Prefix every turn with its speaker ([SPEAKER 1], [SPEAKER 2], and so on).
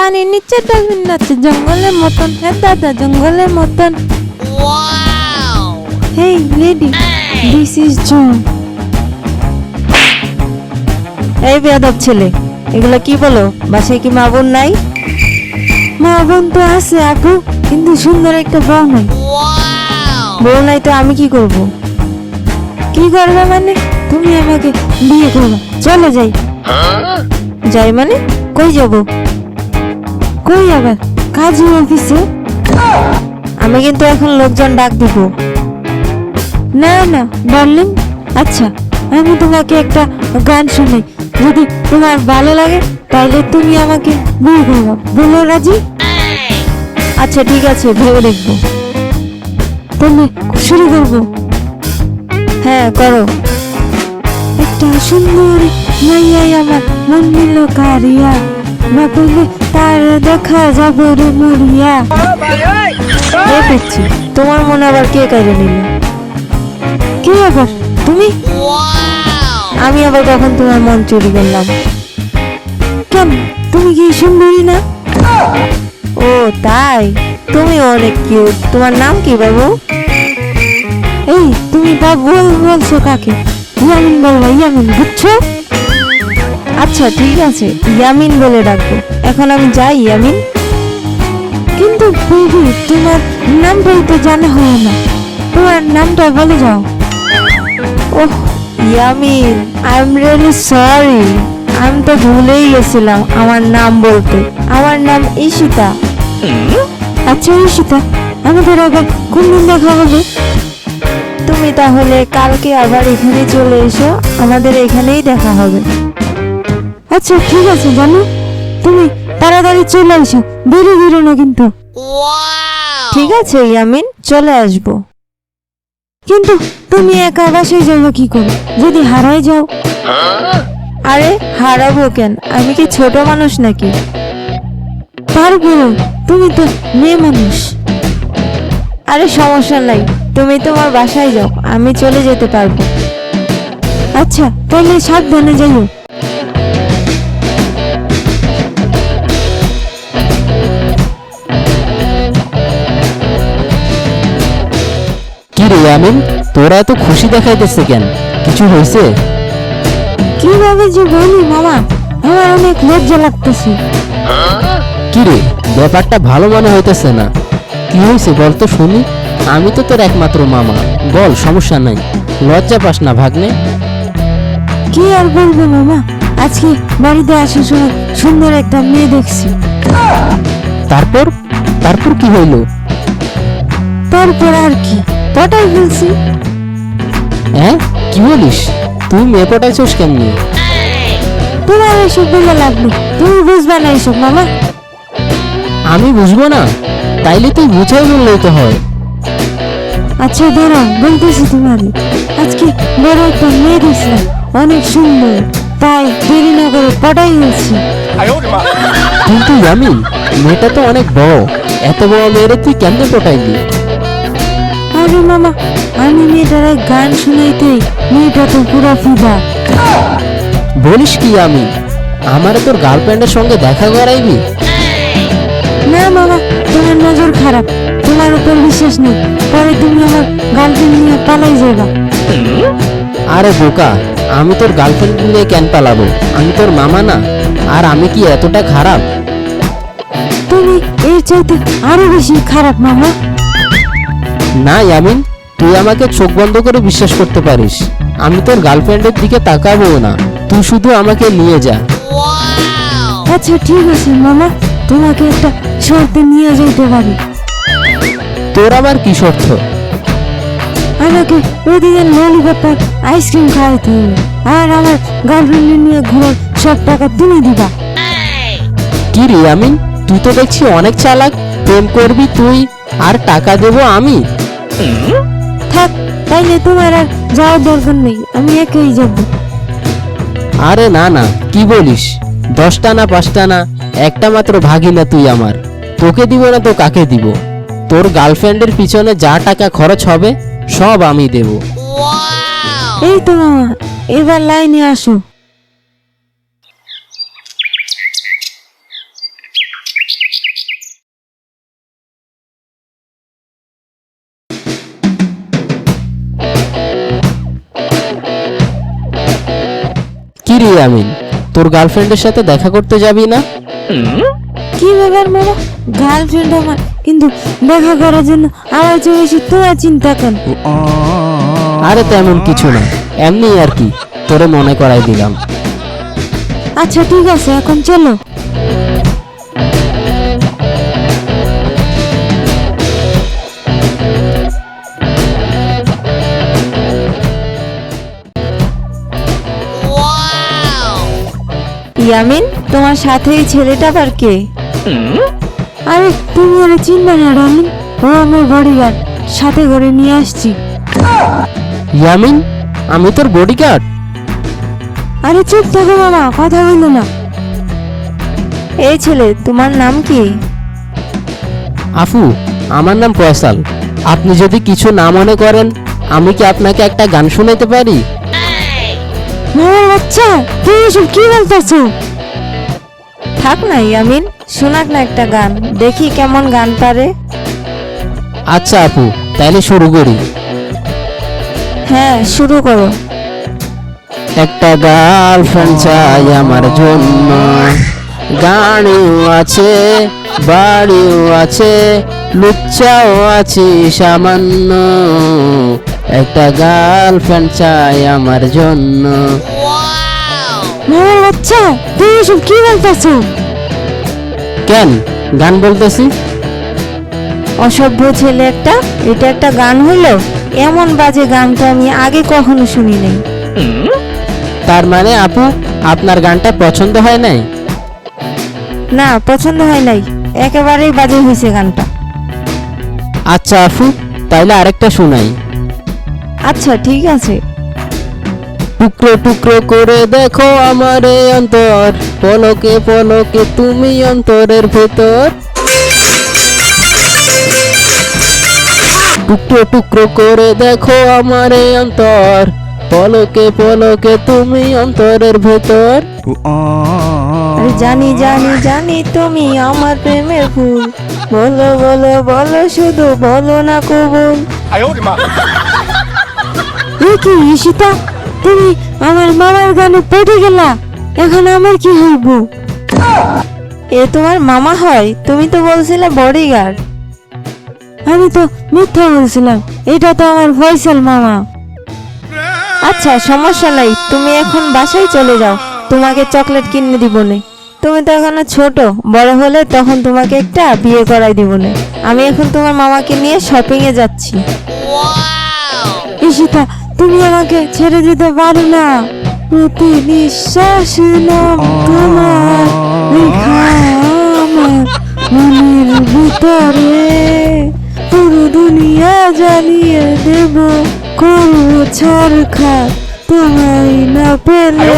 [SPEAKER 1] পানির নিচে ডালফিন নাচে জঙ্গলের মতন। হ্যাঁ দাদা জঙ্গলের মতন। Hey lady this is John
[SPEAKER 2] এই বেয়াদব ছেলে এগুলো কি বলো? বাসায় কি মা বোন নাই?
[SPEAKER 1] মা বোন তো আছে আপু কিন্তু সুন্দর একটা বউ নাই।
[SPEAKER 2] বউ নাই তো আমি কি করব?
[SPEAKER 1] কি করবে মানে? তুমি আমাকে বিয়ে করবে চলে যাই।
[SPEAKER 2] যাই মানে? কই যাব?
[SPEAKER 1] কই আবার? কাজী অফিসে
[SPEAKER 2] আমি কিন্তু এখন লোকজন ডাক দিব।
[SPEAKER 1] না না, ডার্লিং আচ্ছা আমি তোমাকে একটা গান শুনি যদি তোমার ভালো লাগে, তাহলে তুমি আমাকে বিয়ে করবে। বলো, রাজি?
[SPEAKER 2] আচ্ছা ঠিক আছে, ভেবে দেখব।
[SPEAKER 1] তাহলে শুরু করব?
[SPEAKER 2] হ্যাঁ করো।
[SPEAKER 1] একটা সুন্দর মাইয়াই আমার মন কারিয়া। না তার দেখা যাবে রে মরিয়া।
[SPEAKER 2] এই দেখছি, তোমার মনে আবার কে কাজে নিল?
[SPEAKER 1] কি আবার তুমি?
[SPEAKER 2] আমি আবার কখন তোমার মন চুরি করলাম?
[SPEAKER 1] কেন, তুমি কি সুন্দরী না?
[SPEAKER 2] ও, তাই? তুমি অনেক কিউট তোমার নাম কি বাবু?
[SPEAKER 1] এই, তুমি বা বল বলছো কাকে? ইয়ামিন বলবা ইয়ামিন, বুঝছ?
[SPEAKER 2] আচ্ছা ঠিক আছে, ইয়ামিন বলে ডাকবো এখন আমি যাই, ইয়ামিন।
[SPEAKER 1] কিন্তু বেবি তোমার নাম বলতে জানা হয় না। তোমার নামটা বলে যাও।
[SPEAKER 2] ওহ, Yamin I am really sorry আমি তো ভুলেই গেছিলাম আমার নাম বলতে। আমার নাম ঈশিতা।
[SPEAKER 1] আচ্ছা ঈশিতা, আমাদের আবার কোন দিন দেখা হবে?
[SPEAKER 2] তুমি তাহলে কালকে আবার এখানে চলে এসো, আমাদের এখানেই দেখা হবে।
[SPEAKER 1] আচ্ছা ঠিক আছে জানো? তুমি তাড়াতাড়ি চলে এসো দেরি দিও না কিন্তু।
[SPEAKER 2] ঠিক আছে ইয়ামিন চলে আসব।
[SPEAKER 1] কিন্তু তুমি একা বাসায় যাবে কি করে যদি হারাই যাও।
[SPEAKER 2] আরে হারাবো কেন? আমি কি ছোট মানুষ নাকি?
[SPEAKER 1] তারপরেও তুমি তো মেয়ে মানুষ।
[SPEAKER 2] আরে সমস্যা নাই তুমি তোমার বাসায় যাও আমি চলে যেতে পারব।
[SPEAKER 1] আচ্ছা তাহলে সাবধানে যাইও।
[SPEAKER 3] রে আমিন তোরা এত খুশি দেখাইতেছে কেন? কিছু হয়েছে
[SPEAKER 1] কীভাবে যে বলি মামা আমার অনেক লজ্জা লাগতেছে।
[SPEAKER 3] কি রে ব্যাপারটা ভালো মনে হইতেছে না। কি হয়েছে বল তো শুনি। আমি তো তোর একমাত্র মামা। বল সমস্যা নাই। লজ্জা পাস না ভাগ্নে।
[SPEAKER 1] কি আর বলব মামা আজকে বাড়িতে আসার সময় সুন্দর একটা মেয়ে দেখছি।
[SPEAKER 3] তারপর? তারপর কি হইল?
[SPEAKER 1] তারপর আর কি। পটাই ফেলছি
[SPEAKER 3] হ্যাঁ? কি বলিস? তুই মেয়ে পটাইছিস কেমনি?
[SPEAKER 1] তোমার এসব বলে লাগল তুমি বুঝবা না এসব মামা।
[SPEAKER 3] আমি বুঝব না? তাইলে তুই বুঝাই বললেই তো হয়।
[SPEAKER 1] আচ্ছা দাঁড়াও বলতেছি তোমার। আজকে বড় একটা মেয়ে দেখছিলাম অনেক সুন্দর। তাই দেরি না করে পটাই ফেলছি
[SPEAKER 3] কিন্তু জামিন মেয়েটা তো অনেক বড়। এত বড় মেয়েরে তুই কেমনে পটাইলি
[SPEAKER 1] আরে মামা আমি মেয়েটার গান শুনাইতেই মেয়েটা তো পুরো ফিদা।
[SPEAKER 3] বলিস কি আমি? আমারে তোর গার্লফ্রেন্ডের সঙ্গে দেখা করাইবি?
[SPEAKER 1] না মামা তোমার নজর খারাপ। তোমার উপর বিশ্বাস নেই। পরে তুমি আমার গার্লফ্রেন্ড নিয়ে পালাই যাবা
[SPEAKER 3] আরে বোকা আমি তোর গার্লফ্রেন্ড নিয়ে কেন পালাবো? আমি তোর মামা না আর আমি কি এতটা খারাপ?
[SPEAKER 1] তুমি এর চাইতে আরও বেশি খারাপ মামা।
[SPEAKER 3] না ইয়ামিন তুই আমাকে চোখ বন্ধ করে বিশ্বাস করতে পারিস। আমি তোর গার্লফ্রেন্ডের দিকে তাকাবো না। তুই শুধু আমাকে নিয়ে যা।
[SPEAKER 1] আচ্ছা ঠিক আছে মামা। তোমাকে একটা শর্তে নিয়ে যেতে পারি।
[SPEAKER 3] তোর আবার কি শর্ত?
[SPEAKER 1] আমাকে প্রতিদিন ললিপপার আইসক্রিম খাওয়াতে হবে। আর আমার গার্লফ্রেন্ড নিয়ে ঘোরার সব টাকা তুমি দিবা।
[SPEAKER 3] কি রে ইয়ামিন? তুই তো দেখছি অনেক চালাক। প্রেম করবি তুই আর টাকা দেবো আমি।
[SPEAKER 1] থাক তাইলে তোমার আর যাওয়ার দরকার নেই আমি একাই যাব।
[SPEAKER 3] আরে না না কি বলিস? দশটা না পাঁচটা না একটা মাত্র ভাগি না তুই আমার। তোকে দিব না তো কাকে দিব? তোর গার্লফ্রেন্ডের পিছনে যা টাকা খরচ হবে সব আমি দেব।
[SPEAKER 1] এই তো মামা এবার লাইনে আসো।
[SPEAKER 3] ইয়ামিন তোর গার্লফ্রেন্ডের সাথে দেখা করতে যাবি না?
[SPEAKER 1] কি ব্যাপার মামা? গার্লফ্রেন্ড আমার কিন্তু দেখা করার জন্য আমার চেয়ে বেশি তোরা চিন্তা কেন?
[SPEAKER 3] আরে তেমন কিছু না এমনি আর কি তোরে মনে করাই দিলাম।
[SPEAKER 1] আচ্ছা ঠিক আছে এখন চলো।
[SPEAKER 2] ইয়ামিন তোমার সাথে এই ছেলেটা আবার কে?
[SPEAKER 1] আরে তুমি ওরা চিনবে না ডার্লিং। ও আমার বডিগার্ড সাথে করে নিয়ে আসছি।
[SPEAKER 3] ইয়ামিন আমি তোর বডিগার্ড
[SPEAKER 1] আরে চুপ থাকো মামা কথা বলল না।
[SPEAKER 2] এই ছেলে তোমার নাম কি?
[SPEAKER 3] আফু আমার নাম ফয়সাল। আপনি যদি কিছু না মনে করেন আমি কি আপনাকে একটা গান শোনাতে পারি?
[SPEAKER 1] মামার বাচ্চা তুমি এসব কি বলতেছো?
[SPEAKER 2] থাক না ইয়ামিন শোনাক না একটা গান দেখি কেমন গান পারে।
[SPEAKER 3] আচ্ছা আপু তাইলে শুরু করি।
[SPEAKER 2] হ্যাঁ শুরু করো।
[SPEAKER 3] একটা গার্লফ্রেন্ড চাই আমার জন্য। গাড়িও আছে বাড়িও আছে লুচ্চাও আছি সামান্য। একটা গার্লফ্রেন্ড চাই আমার জন্য।
[SPEAKER 1] মামার বাচ্চা তুমি এসব কি বলতেছো?
[SPEAKER 3] কেন? গান বলতেছি?
[SPEAKER 2] অসভ্য ছেলে একটা এটা একটা গান হলো? এমন বাজে গান তো আমি আগে কখনো শুনি নাই।
[SPEAKER 3] তার মানে আপু আপনার গানটা পছন্দ হয় নাই?
[SPEAKER 2] না পছন্দ হয় নাই। একেবারেই বাজে হয়েছে গানটা।
[SPEAKER 3] আচ্ছা আপু তাইলে আরেকটা শোনাই।
[SPEAKER 2] আচ্ছা ঠিক আছে।
[SPEAKER 3] টুকরো টুকরো করে দেখো আমার এই অন্তর। পলকে পলকে তুমি অন্তরের ভেতর। টুকরো টুকরো করে দেখো আমার এই অন্তর। পলকে পলকে তুমি অন্তরের ভেতর।
[SPEAKER 2] জানি জানি জানি তুমি আমার প্রেমের ফুল বলো বলো বলো শুধু বলো না কবুল।
[SPEAKER 1] এ কি ঈশিতা তুমি আমার মামার গানে পড়ে গেলা এখন আমার কি হইব?
[SPEAKER 2] এ তোমার মামা হয় তুমি তো বলছিলে বডিগার্ড
[SPEAKER 1] আমি তো মিথ্যা বলছিলাম এটা তো আমার ফয়সাল মামা।
[SPEAKER 2] আচ্ছা সমস্যা নাই তুমি এখন বাসায় চলে যাও তোমাকে চকলেট কিনে দিবনে তুমি তো এখনও ছোট বড় হলে তখন তোমাকে একটা বিয়ে করাই দিবনে আমি এখন তোমার মামাকে নিয়ে শপিং এ যাচ্ছি
[SPEAKER 1] ঈশিতা তুমি আমাকে ছেড়ে দিতে পারো না। প্রতি নিঃশ্বাস নাম তোমার লেখা আমার মনের ভিতরে। পুরো দুনিয়া জানিয়ে দেব, করব ছাড়খা তোমায় না পেলে।